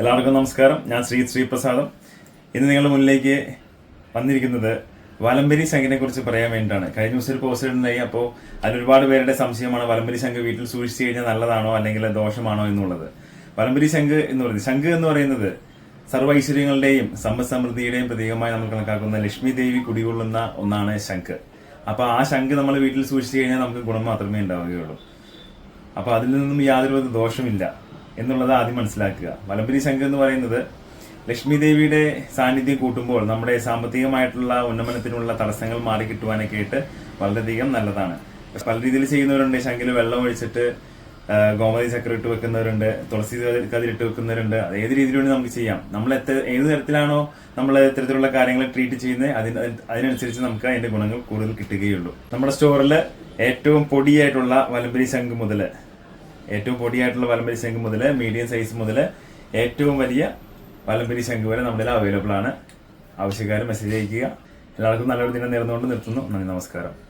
എല്ലാവർക്കും നമസ്കാരം. ഞാൻ ശ്രീ ശ്രീപ്രസാദം. ഇന്ന് നിങ്ങളുടെ മുന്നിലേക്ക് വന്നിരിക്കുന്നത് വലംബരി കുറിച്ച് പറയാൻ വേണ്ടിയിട്ടാണ്. കഴിഞ്ഞ ദിവസം ഒരു പോസ്റ്റ് ഉണ്ടായി അപ്പോൾ അതിലൊരുപാട് പേരുടെ സംശയമാണ് വലംബരി ശംഖ് വീട്ടിൽ സൂക്ഷിച്ചു കഴിഞ്ഞാൽ നല്ലതാണോ അല്ലെങ്കിൽ ദോഷമാണോ എന്നുള്ളത്. വലംബരി ശംഖ് എന്ന് പറയുന്നത് ശംഖ് എന്ന് പറയുന്നത് സർവ ഐശ്വര്യങ്ങളുടെയും സമ്പദ് സമൃദ്ധിയുടെയും പ്രതീകമായി നമ്മൾ കണക്കാക്കുന്ന ലക്ഷ്മി ദേവി കുടികൊള്ളുന്ന ഒന്നാണ് ശംഖ്. അപ്പോൾ ആ ശംഖ് നമ്മൾ വീട്ടിൽ സൂക്ഷിച്ചു കഴിഞ്ഞാൽ നമുക്ക് ഗുണം മാത്രമേ ഉണ്ടാവുകയുള്ളൂ. അപ്പോൾ അതിൽ നിന്നും യാതൊരു ദോഷമില്ല. എന്നുള്ളത് ആദ്യം മനസ്സിലാക്കുക. വലമ്പരി ശംഖ് എന്ന് പറയുന്നത് ലക്ഷ്മി ദേവിയുടെ സാന്നിധ്യം കൂട്ടുമ്പോൾ നമ്മുടെ സാമ്പത്തികമായിട്ടുള്ള ഉന്നമനത്തിനുള്ള തടസ്സങ്ങൾ മാറി കിട്ടുവാനൊക്കെ ആയിട്ട് വളരെയധികം നല്ലതാണ്. പല രീതിയിൽ ചെയ്യുന്നവരുണ്ട്. ശംഖിൽ വെള്ളം ഒഴിച്ചിട്ട് ഗോമതി ചക്ര ഇട്ട് വെക്കുന്നവരുണ്ട്. തുളസി കതിരിട്ട് വെക്കുന്നവരുണ്ട്. അത് ഏത് രീതിയിലൂടെ നമുക്ക് ചെയ്യാം? നമ്മൾ എത്ര ഏത് തരത്തിലാണോ നമ്മൾ ഇത്തരത്തിലുള്ള കാര്യങ്ങൾ ട്രീറ്റ് ചെയ്യുന്നത് അതിന് അതിനനുസരിച്ച് നമുക്ക് അതിന്റെ ഗുണങ്ങൾ കൂടുതൽ കിട്ടുകയുള്ളൂ. നമ്മുടെ സ്റ്റോറിൽ ഏറ്റവും പൊടിയായിട്ടുള്ള വലമ്പരി ശംഖ് മുതൽ ഏറ്റവും പൊടിയായിട്ടുള്ള വലംപരി ശംഖ് മുതൽ മീഡിയം സൈസ് മുതൽ ഏറ്റവും വലിയ വലംപരി ശംഖ് വരെ നമ്മുടെ അവൈലബിൾ ആണ്. ആവശ്യക്കാർ മെസ്സേജ് അയക്കുക. എല്ലാവർക്കും നല്ലൊരു ദിനം നേർന്നുകൊണ്ട് നിർത്തുന്നു. നന്ദി നമസ്കാരം.